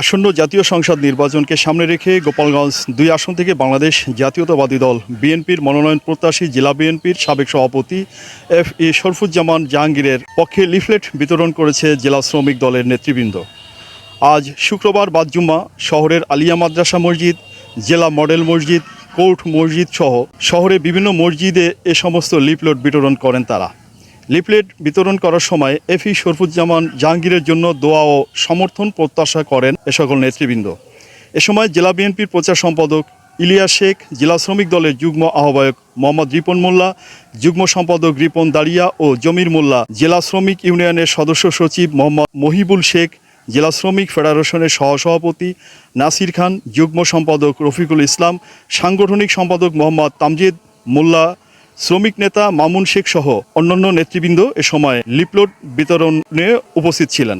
আসন্ন জাতীয় সংসদ নির্বাচনকে সামনে রেখে গোপালগঞ্জ দুই আসন থেকে বাংলাদেশ জাতীয়তাবাদী দল বিএনপির মনোনয়ন প্রত্যাশী জেলা বিএনপির সাবেক সভাপতি এফ ই শরফুজ্জামান জাহাঙ্গীরের পক্ষে লিফলেট বিতরণ করেছে জেলা শ্রমিক দলের নেতৃবৃন্দ। আজ শুক্রবার বাদজুম্মা শহরের আলিয়া মাদ্রাসা মসজিদ, জেলা মডেল মসজিদ, কোর্ট মসজিদ সহ শহরে বিভিন্ন মসজিদে এ সমস্ত লিফলেট বিতরণ করেন তারা। লিফলেট বিতরণ করার সময় এফি শরফুজ্জামান জাহাঙ্গীরের জন্য দোয়া ও সমর্থন প্রত্যাশা করেন এ সকল নেতৃবৃন্দ। এ সময় জেলা বিএনপির প্রচার সম্পাদক ইলিয়াস শেখ, জেলা শ্রমিক দলের যুগ্ম আহ্বায়ক মোহাম্মদ রিপন মোল্লা, যুগ্ম সম্পাদক রিপন দাড়িয়া ও জমির মোল্লা, জেলা শ্রমিক ইউনিয়নের সদস্য সচিব মোহাম্মদ মহিবুল শেখ, জেলা শ্রমিক ফেডারেশনের সহসভাপতি নাসির খান, যুগ্ম সম্পাদক রফিকুল ইসলাম, সাংগঠনিক সম্পাদক মোহাম্মদ তামজিদ মোল্লা শ্রমিক নেতা মামুন শেখ সহ অন্যান্য নেতৃবৃন্দ এ সময় লিপলোড বিতরণে উপস্থিত ছিলেন।